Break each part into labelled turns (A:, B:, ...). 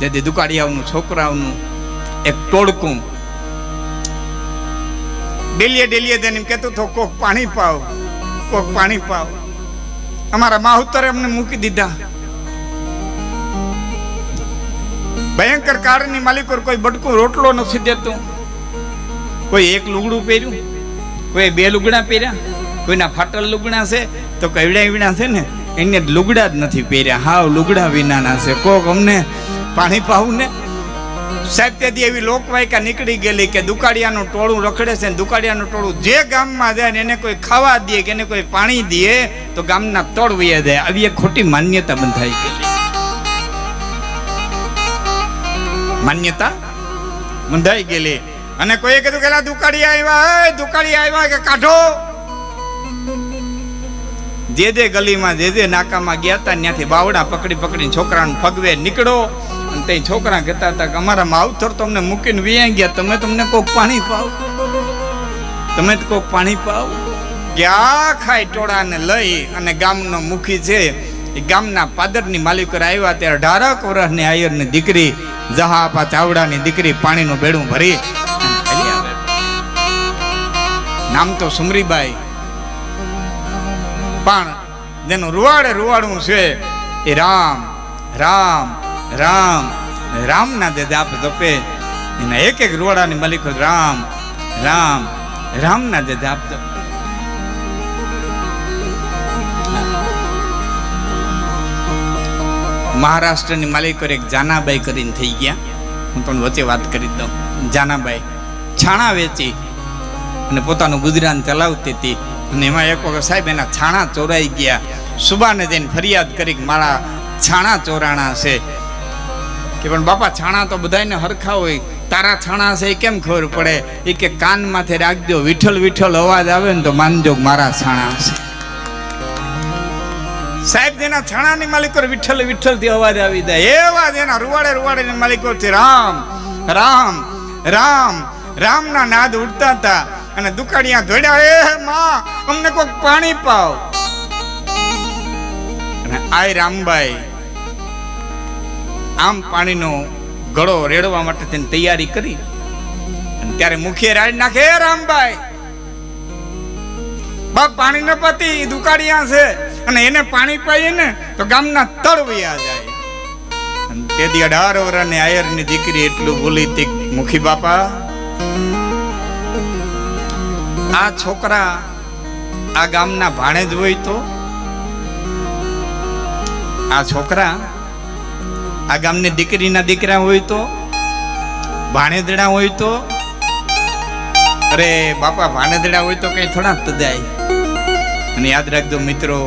A: જેથી દુકાળિયાઓનું, છોકરાઓનું એક ટોળકું. ડેલીએ ડેલીએ તેને કહેતો હતો, કોક પાણી પાવ, કોક પાણી પાવ. અમારા માહુતરે અમને મૂકી દીધા. ભયંકર કારની માલિકો કોઈ બટકું, રોટલો નથી દેતું. કોઈ એક લુગડું પહેર્યું, કોઈ બે લુગડા પહેર્યા, કોઈના ફાટલ લુગડા છે, તો કવડા ઈવડા છે ને, એને લુગડા જ નથી પહેર્યા. હાવ લુગડા વિનાના છે. કોક અમને પાણી પાવું ને? સાહેબ તેથી એવી લોકવાયકા નીકળી ગયેલી કે દુકાળિયાનું ટોળું રખડે છે દુકાળિયાનું ટોળું જે ગામમાં જાય ને એને કોઈ ખાવા દે કે એને કોઈ પાણી દે, તો ગામના તળ વયા જાય આવી એક ખોટી માન્યતા બંધાઈ ગયેલી. માન્યતા બંધાઈ ગયેલી. અને કોઈએ કીધું કે દુકાળી આવ્યા દુકાળી આવ્યા કે કાઢો. જે જે ગલીમાં, જે જે નાકામાં ગયા હતા ત્યાંથી બાવડા પકડી પકડીને છોકરાને ફગવે નીકળો. તે છોકરા કહેતા હતા કે અમારા માવતર તમને મૂકીને વિયા ગયા. તમે તમને કોક પાણી પાવ. તમે તો કોક પાણી પાવ. ક્યાં ખાય ટોળાને લઈ અને ગામનો મુખી છે એ ગામના પાદરની માલિકર આવ્યા ત્યારે અઢારક વર્ષની આયરની દીકરી, જહાપા ચાવડાની દીકરી પાણીનું બેડું ભરી. નામ તો સુમરીબાઈ. પણ જેનું રૂવાડે રૂવાડું છે એ રામ રામ રામ, રામના જે જાપ જપે, એના એક એક રૂવાડાની માલિકો રામ રામ, રામના જે જાપ જપે. મહારાષ્ટ્રની માલિકો એક જાનાબાઈ કરીને થઈ ગયા. હું તમને વચ્ચે વાત કરી દઉં. જાનાબાઈ છાણા વેચી અને પોતાનું ગુજરાન ચલાવતી હતી. અને એમાં એક વખત સાહેબ એના છાણા ચોરાઈ ગયા. સુબાને જઈને ફરિયાદ કરી મારા છાણા ચોરાણા છે. કે પણ બાપા, છાણા તો બધાને હરખા હોય. તારા છાણા છે એ કેમ ખબર પડે? એ કે કાન માથે રાખજો, વિઠ્ઠલ વિઠ્ઠલ અવાજ આવે ને તો માનજો મારા છાણા છે. સાહેબ, જેના છાણાની માલિકો વિઠ્ઠલ વિઠ્ઠલથી અવાજ આવી જાય. એવા જેના રૂવાડે રૂવાડે માલિકો છે રામ રામ રામ, રામના નાદ ઉડતા હતા અને દુકાળિયા ધોડ્યા એ માં, અમને કોઈક પાણી પાવ. અને આય રામબાઈ આમ પાણીનો ગળો રેડવા માટે તેની તૈયારી કરી. અને ત્યારે મુખીએ રાડ નાખે રામભાઈ, બાપ પાણી ન પતી, દુકાળિયા છે. અને એને પાણી પાઈએ ને, તો ગામના તળ વયા જાય. અને તેથી અઢાર વર્ષની આયરની દીકરી એટલું બોલી હતી, મુખી બાપા, આ છોકરા આ ગામના ભાણે જ હોય તો? આ છોકરા આ ગામની દીકરીના દીકરા હોય તો, ભાણેદડા હોય તો, અરે બાપા, ભાણેદડા હોય તો કઈ થોડા તદાય અને યાદ રાખજો મિત્રો,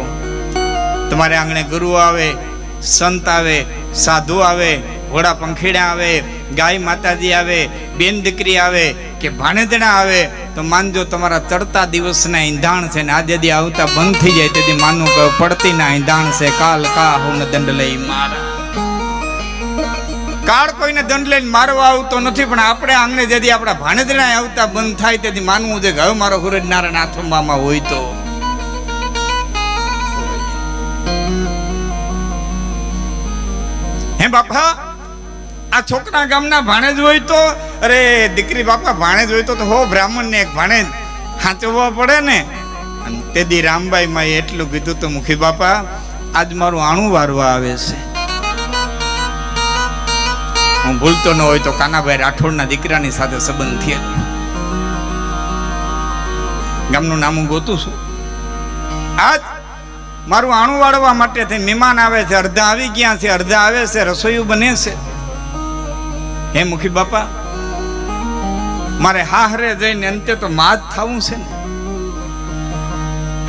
A: તમારે આંગણે ગુરુ આવે, સંત આવે, સાધુ આવે ઘોડા પંખીડા આવે, ગાય માતાજી આવે, બેન દીકરી આવે, કે ભાણેદડા આવે, તો માનજો તમારા ચડતા દિવસના ઈંધાણ છે ને આજે આવતા બંધ થઈ જાય, તેથી માનું કે પડતી ના ઈંધાણ છે. કાલ કા હું દંડ લઈ મારા. કાળ કોઈને દંડ લઈને મારવા આવતો નથી, પણ આપણે આંગણે જેથી આપણા ભાણેજના આવતા બંધ થાય તેથી માનવું છે કે હવે મારો હુરજ નારાયણ આથમવામાં હોય તો. હે બાપા, આ છોકરા ગામના ભાણેજ હોય તો? અરે, દીકરી બાપા, ભાણેજ હોય તો હો બ્રાહ્મણ ને એક ભાણેજ હાચવવા પડે ને? તેદી રામબાઈ માં એટલું કીધું તો મુખી બાપા, આજ મારું આણું વારવા આવે છે. હું ભૂલતો ન હોય તો કાનાભાઈ રાઠોડના દીકરાની સાથે સંબંધ થયા. ગામનું નામ હું ગોતું છું. આજ મારું આણું વાળવા માટે થઈ મહેમાન આવે છે, અડધા આવી ગયા છે, અડધા આવે છે, રસોઈયું બને છે. હે મુખી બાપા, મારે હાહરે જઈને અંતે તો માજ થવું છે ને.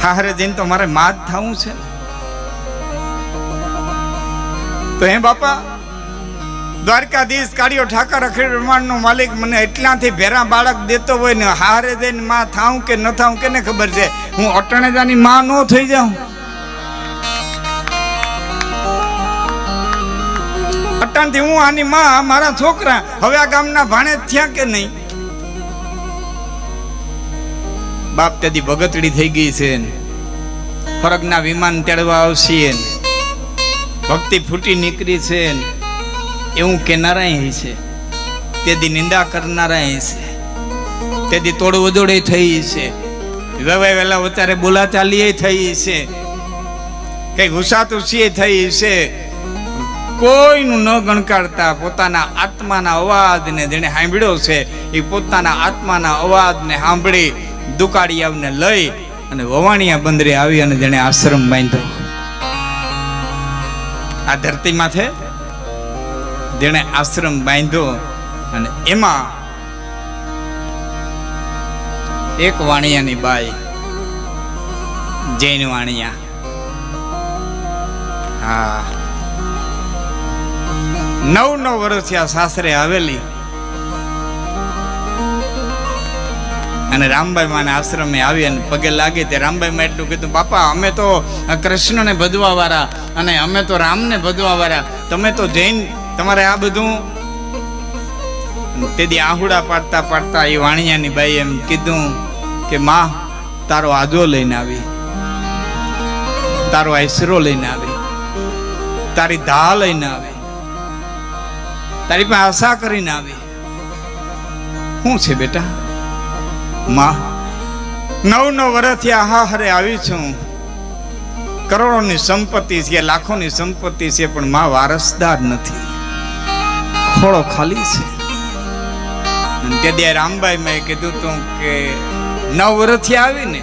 A: હાહરે જઈને તો મારે માજ થવું છે ને. તો હે બાપા દ્વારકાધીશ કાળિયો ઠાકર અખિલ બ્રહ્માંડનો માલિક મને એટલાથી ભેરા બાળક દેતો હોય ને હારે જઈને માં થાઉં કે ન થાઉં કેને ખબર છે હું અટણેજાની માં નો થઈ જાઉં અટાણથી હું આની માં, મારા છોકરા, હવે આ ગામના ભાણે થયા કે નહીં બાપ ત્યાંથી ભગતડી થઈ ગઈ છે. ફરકના વિમાન તેડવા આવશે ભક્તિ ફૂટી નીકળી છે ને. એવું કેનારા છે. તેથી નિંદા કરનારા છે. તેથી તોડ વદોડે થઈ છે. વેવાય વેલા ઉતારે બોલાચાલી થઈ છે. કઈ ઘુસાતુસી થઈ છે. કોઈનું ન ગણકારતા પોતાના આત્માના અવાજને જેને સાંભળ્યો છે, એ પોતાના આત્માના અવાજને સાંભળી દુકાળિયાને લઈ અને વવાણિયા બંદરે આવી અને જેને આશ્રમ બાંધ્યો. આ ધરતી માથે જેણે આશ્રમ બાંધ્યો અને એમાં એક વાણિયાની બાઈ, જૈન વાણિયા. હા. નવ નવ વર્ષથી આ સાસરે આવેલી. અને રામબાઈ માને આશ્રમે આવી અને પગે લાગે તે રામબાઈ માં એટલું કીધું, બાપા, અમે તો કૃષ્ણને ભજવા વાળા અને અમે તો રામને ભજવા વાળા તમે તો જૈન તમારે આ બધું તેથી આહુડા પાડતા પાડતા એ વાણિયાની બાઈ એમ કીધું કે, માં, તારો આજો લઈને આવી. તારો આઈસરો લઈને આવી. તારી ધા લઈને આવી. તારી પાસે આશા કરીને આવી. શું છે બેટા? માં નવ નવ વર્ષથી આહા હરે આવી છું. કરોડોની સંપત્તિ છે, લાખોની સંપત્તિ છે, પણ માં વારસદાર નથી. ખોળો ખાલી છે. અને તે દે રામબાઈ મેં કીધું તું કે નવ વર્ષથી આવીને,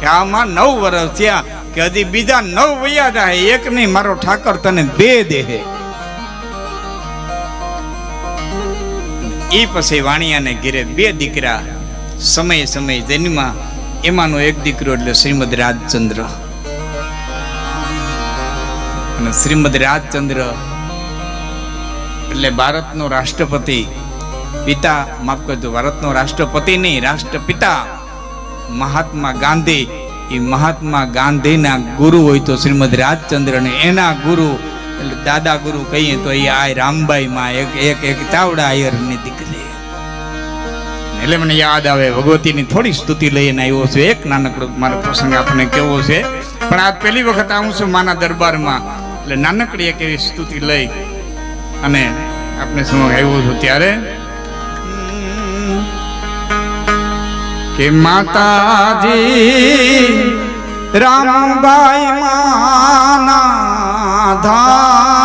A: કે આમાં નવ વર્ષ થયા, કે હજી બીજા નવ વયા થાય એક નહીં, મારો ઠાકર તને બે દેહે એ પછી વાણિયાને ઘેરે બે દીકરા સમય સમય જન્મા એમાંનો એક દીકરો એટલે શ્રીમદ રાજચંદ્ર. અને શ્રીમદ રાજચંદ્ર એટલે ભારતનો રાષ્ટ્રપતિ પિતા, માફ કરજો, ભારતનો રાષ્ટ્રપતિ નહીં, રાષ્ટ્રપિતા મહાત્મા ગાંધી. એ મહાત્મા ગાંધીના ગુરુ હોય તો શ્રીમદ રાજચંદ્ર ને એના ગુરુ, એટલે દાદા ગુરુ કહીએ તો એ આ રામબાઈ માં એક એક એક ચાવડા આયરની દીકરી. એટલે મને યાદ આવે, ભગવતીની થોડી સ્તુતિ લઈને આવ્યો છું. એક નાનકડો મારો પ્રસંગ આપણને કેવો છે? પણ આ પહેલી વખત આવું છું માના દરબારમાં. એટલે નાનકડી એક એવી સ્તુતિ લઈ અને આપણે સમક્ષ આવ્યો છું ત્યારે કે માતાજી રામભાઈ માના ધામ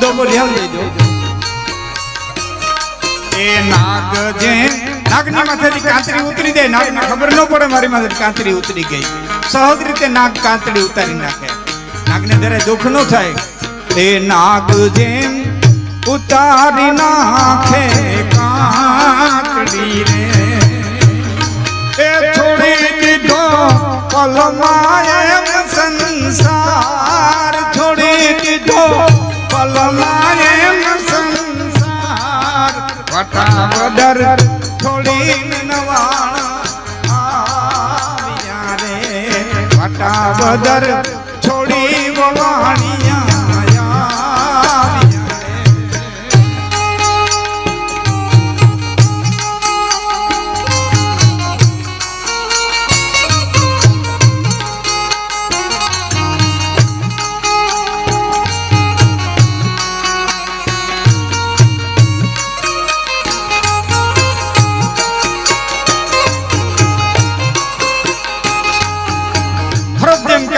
A: શબ્દો બોલી આવ દેજો એ નાગ જેમ નાગની માથેથી કાંતરી ઉતરી જાય નાગને ખબર ન પડે મારી માથે કાંતરી ઉતરી ગઈ સહજ રીતે નાગ કાંતરી ઉતારી નાખે નાગને જયારે દુઃખ ન થાય એ નાગ જેમ ઉતારી નાખે કાંતરી રે એ છોડી દીધો પલમાં એમ સંસાર છોડી દીધો એમ સંસાર. વટાવદર છોડી નવાણા આવ્યા રે. છોડી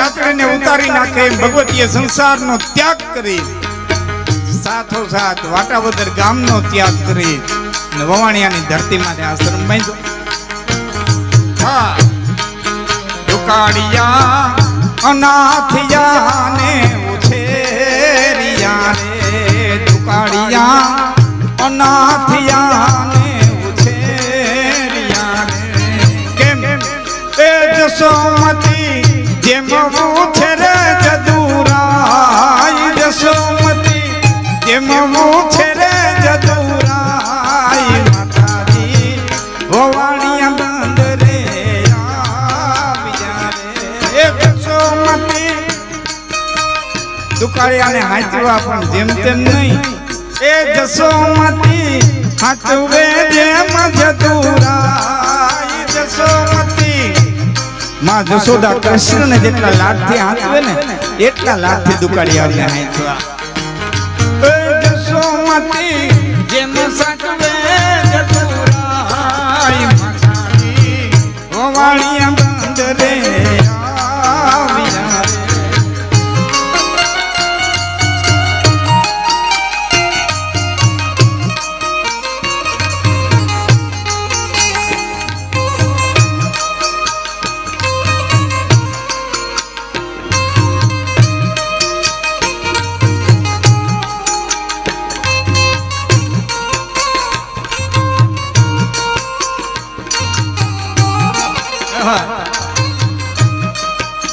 A: જેમ ઉતારી નાખે ભગવતીએ સંસારનો ત્યાગ કરી. સાથો સાથ વાટાવદર ગામનો ત્યાગ કરી. અને વવાણિયાની ધરતીમાંથી આશ્રમ બાંધ્યો. હા. દુકાળિયા અનાથિયાને ઉછેરિયા રે દુકાળિયા અનાથિયાને ઉછેરિયા રે કેમ? એ જસોમતી જેમ ઉછેરે જદુરાય જસોમતી જેમ ઉછેરે જદુરાય માતાજી ભવાણિયા આવ્યા રે જસોમતી દુકાળિયાને હાચવા પણ જેમ તેમ નહીં. એ જસોમતી હાચવે જેમ જતુરાય જસોમતી માં જશોદા કૃષ્ણને જેટલા લાડથી હાચવે ને એટલા લાડથી દુકાળી દુકાળિયાને હાચવા એ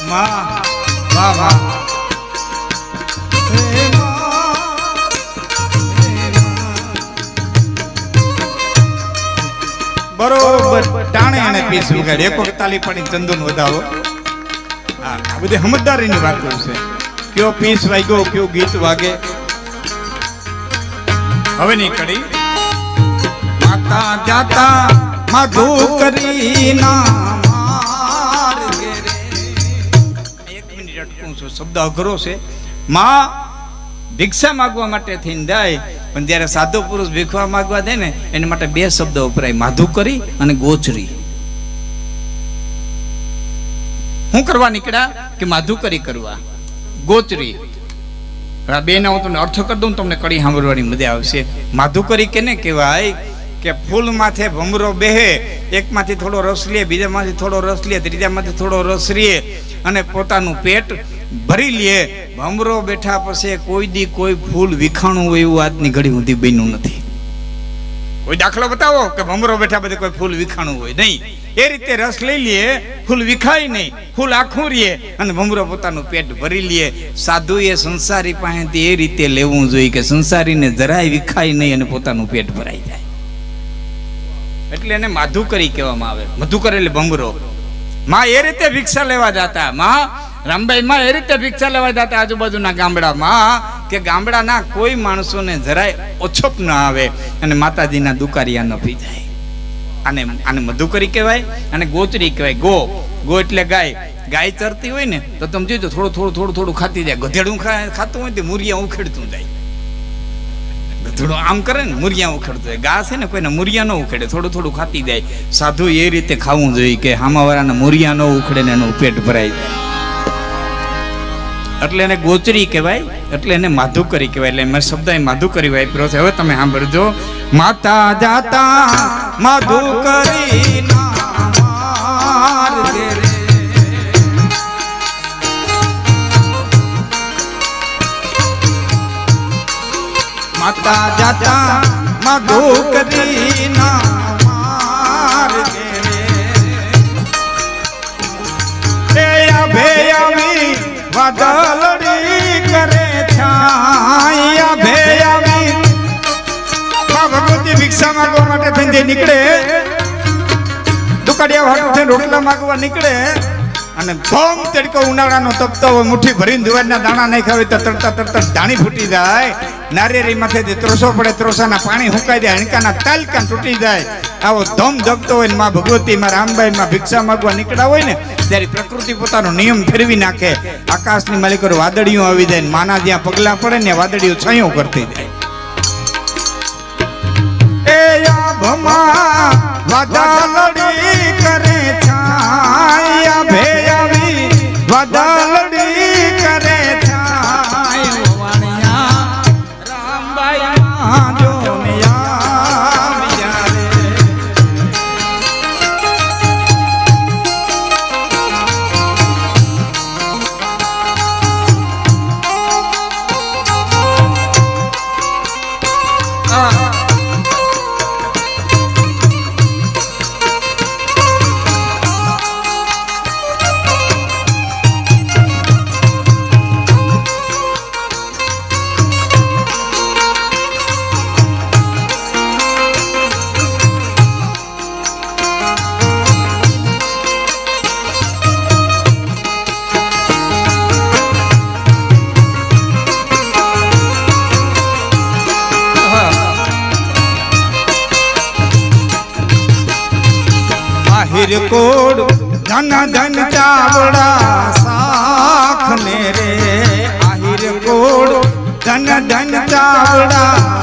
A: વાહ વાહ હે માં, હે માં. બરોબર. ટાણે અને પીસ વગાડ. એક વખત તાલી પડી ચંદન વધાવો. આ બધી સમજદારીની વાત છે. કયો પીસ વાગ્યો કયો ગીત વાગે. હવે ની કડી માતા જાતા માધુ કરી અટકું છું, શબ્દ અઘરો છે. માં ભિક્ષા માગવા માટે થઈને જાય, પણ જ્યારે સાધુ પુરુષ ભીખવા માગવા દે ને, એના માટે બે શબ્દ વપરાય માધુ કરી અને ગોચરી. હું કરવા નીકળ્યા કે માધુકરી કરવા? ગોચરી. બે ના હું તમને અર્થ કરી દઉં તમને કડી સાંભળવાની મજા આવશે. માધુકરી કેને કહેવાય? કે ફૂલ માથે ભમરો બેહે, એકમાંથી થોડો રસ લે, બીજામાંથી થોડો રસ લે, ત્રીજામાંથી થોડો રસ લે અને પોતાનું પેટ ભરી લે. ભમરો બેઠા પછી કોઈ દી કોઈ ફૂલ વિખાણું હોય એવું આજની ઘડી સુધી બન્યું નથી. કોઈ દાખલો બતાવો કે ભમરો બેઠા બધે કોઈ ફૂલ વિખાણું હોય? નહીં. એ રીતે રસ લઈ લે, ફૂલ વિખાય નહીં, ફૂલ આખું રીએ અને ભમરો પોતાનું પેટ ભરી લે. સાધુએ સંસારી પાસેથી એ રીતે લેવું જોઈએ કે સંસારીને જરાય વિખાય નહીં અને પોતાનું પેટ ભરાઈ જાય. એટલે એને માધુકરી કહેવામાં આવે. મધુકર એટલે ભમરો માં એ રીતે ભિક્ષા લેવા જતા. માં રામભાઈ, માં એ રીતે ભિક્ષા લેવા જતા આજુબાજુના ગામડામાં કે ગામડાના કોઈ માણસોને જરાય ઓછપ ન આવે અને માતાજીના દુકારિયા ન પી જાય. આને આને મધુકરી કહેવાય અને ગોચરી કહેવાય. ગો ગો એટલે ગાય. ગાય ચરતી હોય ને, તો તમે જોજો, થોડું થોડું થોડું થોડું ખાતી જાય. ગધેડું ખાતું હોય તો મુરિયા ઉખેડતું જાય. ગધેડું આમ કરે ને, મુરિયા ઉખેડતો હોય. ઘા છે ને કોઈને મુરિયા ન ઉખેડે, થોડું થોડું ખાતી જાય. સાધુ એ રીતે ખાવું જોઈએ કે હામાવાળાને મુરિયા ન ઉખડે ને એનું પેટ ભરાઈ જાય એટલે એને ગોચરી કહેવાય, એટલે એને માધુકરી કહેવાય, એટલે મેં શબ્દ એ માધુકરી વાપર્યો છે. હવે તમે સાંભળજો. માતા જાતા માધુકરી જે નીકળે. દુકાડિયા વાળો થઈને રોટલા માગવા નીકળે. અને ભોમ તડકો ઉનાળાનો તપતો હોય, મુઠ્ઠી ભરીને જુવારના દાણા નાખ્યા હોય તો તરતા તરતા ધાણી ફૂટી જાય. નારિયેરી માથેથી ત્રોસો પડે ત્રોસાના પાણી હુકાઈ જાય હણકાના તાલકા તૂટી જાય. આવો ધમ ધપતો હોયમાં ભગવતી માં રામબાઈ માં ભિક્ષા માગવા નીકળ્યા હોય ને, ત્યારે પ્રકૃતિ પોતાનો નિયમ ફેરવી નાખે. આકાશની માલિકો વાદળીઓ આવી જાય ને માના જ્યાં પગલા પડે ને વાદળીઓ છાંયો કરતી જાય. એ આભમાં ધન ધન ચાવડા સાખ ને રે આહિર કોડ ધન ધન ચાવડા